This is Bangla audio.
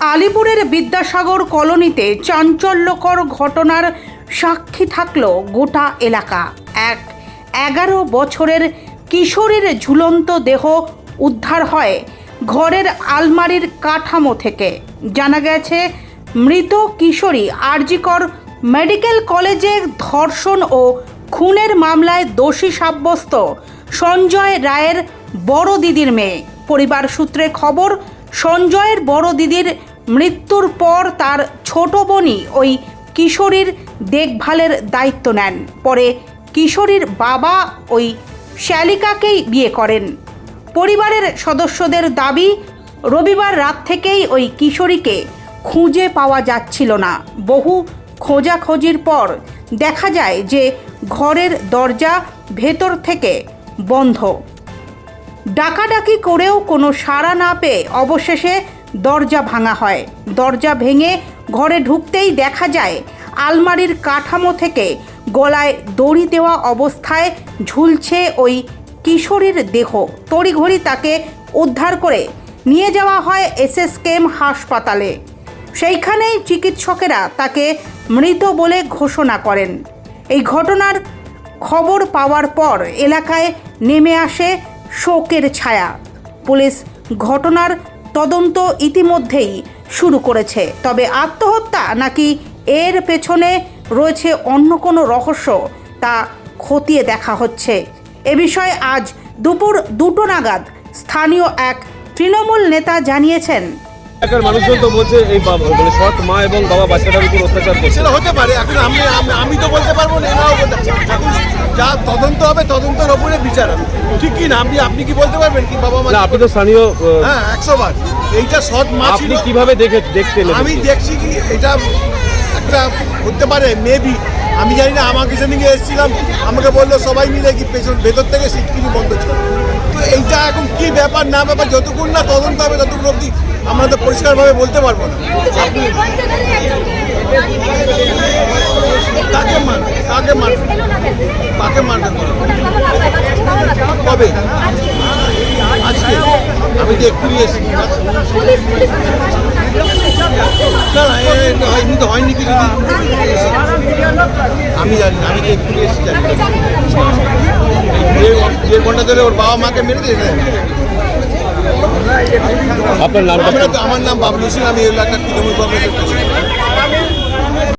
আলিপুরের বিদ্যাসাগর কলোনিতে চাঞ্চল্যকর ঘটনার সাক্ষী থাকল গোটা এলাকা। এক এগারো বছরের কিশোরীর ঝুলন্ত দেহ উদ্ধার হয় ঘরের আলমারির কাঠামো থেকে। জানা গেছে, মৃত কিশোরী আরজিকর মেডিকেল কলেজে ধর্ষণ ও খুনের মামলায় দোষী সাব্যস্ত সঞ্জয় রায়ের বড় দিদির মেয়ে। পরিবার সূত্রে খবর সঞ্জয়ের বড় দিদির মৃত্যুর পর তার ছোট বোনই ওই কিশোরীর দেখভালের দায়িত্ব নেন। পরে কিশোরীর বাবা ওই শ্যালিকাকেই বিয়ে করেন। পরিবারের সদস্যদের দাবি, রবিবার রাত থেকেই ওই কিশোরীকে খুঁজে পাওয়া যাচ্ছিল না। বহু খোঁজাখোঁজির পর দেখা যায় যে ঘরের দরজা ভেতর থেকে বন্ধ। ডাকাডাকি করেও কোনো সাড়া না পেয়ে অবশেষে দরজা ভাঙা হয়। দরজা ভেঙে ঘরে ঢুকতেই দেখা যায়, আলমারির কাঠামো থেকে গলায় দড়ি দেওয়া অবস্থায় ঝুলছে ওই কিশোরীর দেহ। তড়িঘড়ি তাকে উদ্ধার করে নিয়ে যাওয়া হয় এসএসকেএম হাসপাতালে। সেইখানেই চিকিৎসকেরা তাকে মৃত বলে ঘোষণা করেন। এই ঘটনার খবর পাওয়ার পর এলাকায় নেমে আসে শোকের ছায়া। পুলিশ ঘটনার তদন্ত ইতিমধ্যেই শুরু করেছে। তবে আত্মহত্যা নাকি এর পেছনে রয়েছে অন্য কোনো রহস্য তা খতিয়ে দেখা হচ্ছে। এ বিষয়ে আজ দুপুর দুটো নাগাদ স্থানীয় এক তৃণমূল নেতা জানিয়েছেন। এলাকার মানুষজন তো বলছে এই বাবা- মানে সৎ মা এবং বাবা বাচ্চাটার উপর অত্যাচার করছে। হতে পারে এখন আমি আমি- তো বলতে পারব না। যা তদন্ত হবে তদন্তের ওপরে বিচার হবে। ঠিক কি না? আপনি আপনি কি বলতে পারবেন কি বাবা মা না আপনি তো স্থানীয় হ্যাঁ একশো বার এইটা সৎ মা ছিল। আপনি কীভাবে দেখে দেখতে আমি দেখছি কি এটা একটা হতে পারে মেবি আমি জানি না আমাকে সেদিকে এসেছিলাম আমাকে বলল সবাই মিলে কি পেছন ভেতর থেকে সিটকিনি বন্ধ ছিল। তো এইটা এখন কি ব্যাপার না ব্যাপার যতক্ষণ না তদন্ত হবে ততক্ষণ অব্দি আমরা তো পরিষ্কারভাবে বলতে পারব না কাকে মান কাকে মান কাকে মারবে কবে? আজকে। আমি যে একটু এসেছি। না না এ- এ- এমনি তো হয়নি কিছু আমি জানি আমি যে একটু এসেছি জানি যে ঘণ্টা ধরে ওর বাবা মাকে মেরে দিয়েছে। আপনার নামটা আমরা তো নাম বাবলু সিং আমি এলাকার তৃণমূল কংগ্রেসের